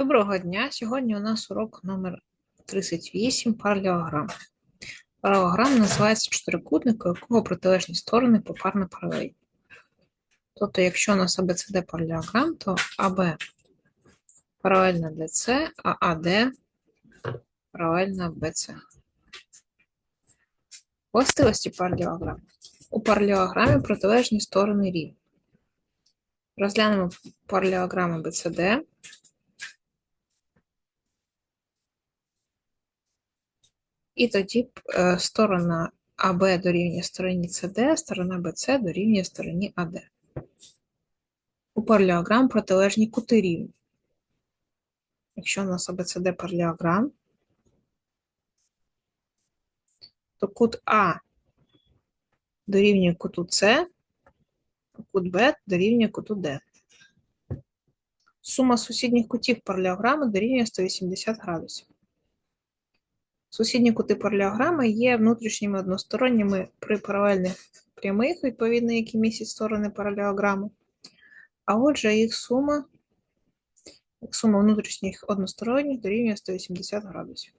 Доброго дня! Сьогодні у нас урок номер 38 паралелограм. Паралелограм називається чотирикутник, у якого протилежні сторони попарно паралельні. Тобто, якщо у нас ABCD паралелограм, то АБ паралельно ДЦ, а АД паралельно БЦ. Властивості паралелограм. У паралелограмі протилежні сторони рівні. Розглянемо паралелограми BCD. І тоді е, сторона АБ дорівнює стороні СД, сторона БЦ дорівнює стороні АД. У паралелограм протилежні кути рівні. Якщо у нас АБЦД паралелограм, то кут А дорівнює куту С, а кут Б дорівнює куту Д. Сума сусідніх кутів паралелограми дорівнює 180 градусів. Сусідні кути паралелограми є внутрішніми односторонніми при паралельних прямих, відповідно, які містять сторони паралелограми. А отже, їх сума, як сума внутрішніх односторонніх дорівнює 180 градусів.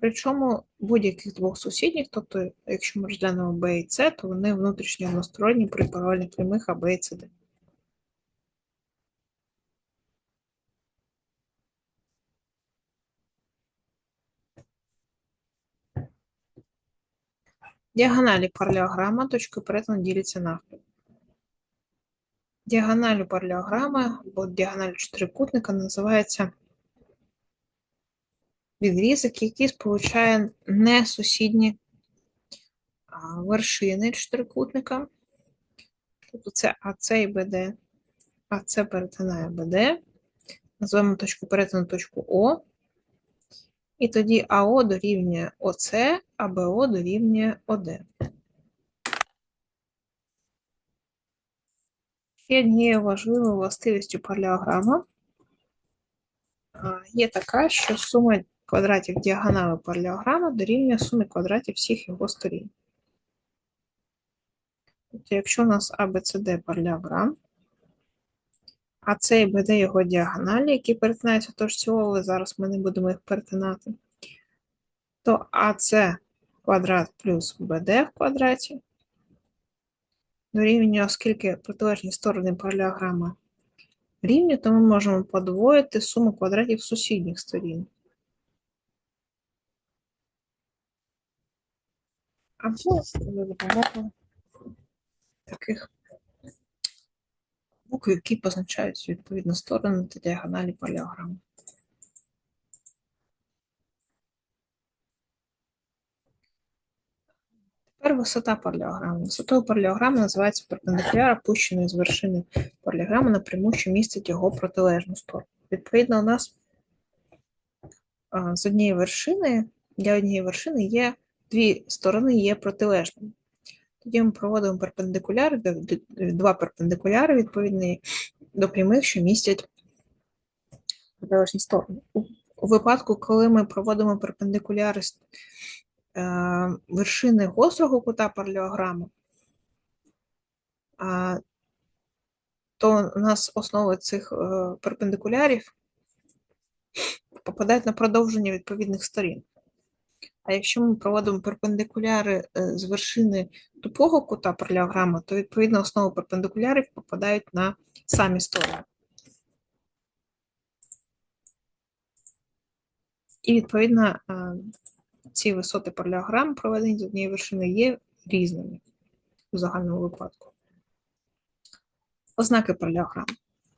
Причому будь-яких двох сусідніх, тобто, якщо ми розглянемо B і C, то вони внутрішні односторонні при паралельних прямих А, Б і С, Діагоналі паралелограма точкою перетину діляться навпіл. Діагоналю паралелограма або діагональ чотирикутника називається відрізок, який сполучає несусідні вершини чотирикутника. Тобто це АЦ і БД. АЦ перетинає БД. Називаємо точку перетину точку О. І тоді АО дорівнює ОЦ, а БО дорівнює ОД. Ще однією важливою властивістю паралелограма є така, що сума квадратів діагонали паралелограма дорівнює сумі квадратів всіх його сторін. Тобто, якщо у нас ABCD паралелограм, а і БД його діагоналі, які перетинаються торцьово, але зараз ми не будемо їх перетинати, то АС квадрат плюс БД в квадраті дорівнює, оскільки протилежні сторони паралелограма рівні, то ми можемо подвоїти суму квадратів сусідніх сторін. Або за допомогою таких які позначають відповідно сторони та діагоналі паралелограму. Тепер висота паралелограми. Висотою паралелограми називається перпендикуляр, опущений з вершини паралелограма напряму, що містить його протилежну сторону. Відповідно, у нас з однієї вершини, для однієї вершини є дві сторони є протилежними. Тоді ми проводимо перпендикуляри, два перпендикуляри, відповідні до прямих, що містять протилежні сторони. У випадку, коли ми проводимо перпендикуляри е, вершини гострого кута паралелограму, то у нас основи цих е, перпендикулярів попадають на продовження відповідних сторін. А якщо ми проводимо перпендикуляри е, з вершини тупого кута паралелограма, то відповідно основи перпендикулярів попадають на самі сторони. І відповідно е, ці висоти паралелограм, проведені з однієї вершини, є різними у загальному випадку. Ознаки паралелограм.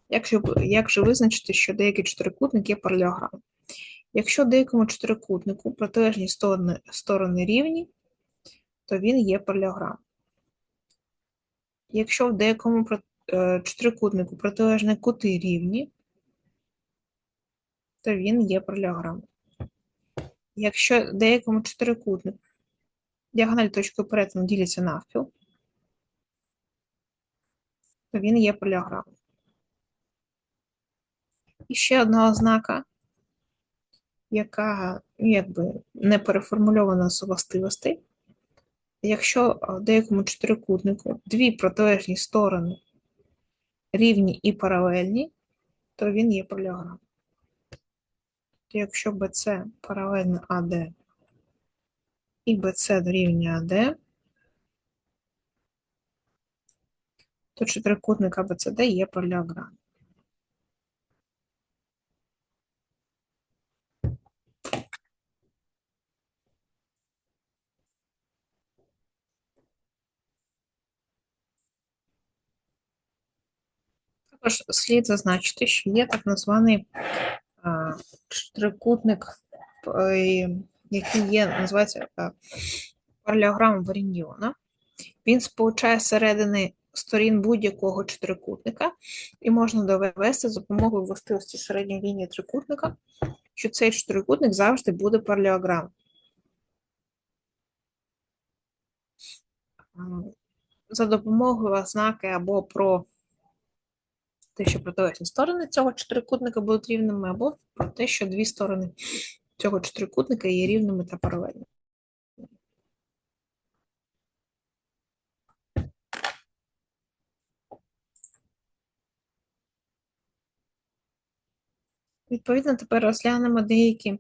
Як же, як же визначити, що деякий чотирикутник є паралелограмом? Якщо деякому чотирикутнику протилежні сторони, сторони рівні, то він є паралелограм. Якщо в деякому е, чотирикутнику протилежні кути рівні, то він є паралелограм. Якщо деякому чотирикутнику діагональ точкою перетину діляться навпіл, то він є паралелограм. І ще одна ознака яка ну, якби не переформульована з властивостей. Якщо в деякому чотирикутнику дві протилежні сторони рівні і паралельні, то він є паралелограм. Якщо BC паралельно AD і BC дорівнює AD, то чотирикутник ABCD є паралелограм. Також слід зазначити, що є так званий а, чотирикутник, е, який є, називається е, паралелограм Варіньйона. Він сполучає середини сторін будь-якого чотирикутника, і можна довести за допомогою властивості середньої лінії трикутника, що цей чотирикутник завжди буде паралелограм. За допомогою ознаки або про те, що протилежні сторони цього чотирикутника будуть рівними, або про те, що дві сторони цього чотирикутника є рівними та паралельними. Відповідно, тепер розглянемо деякі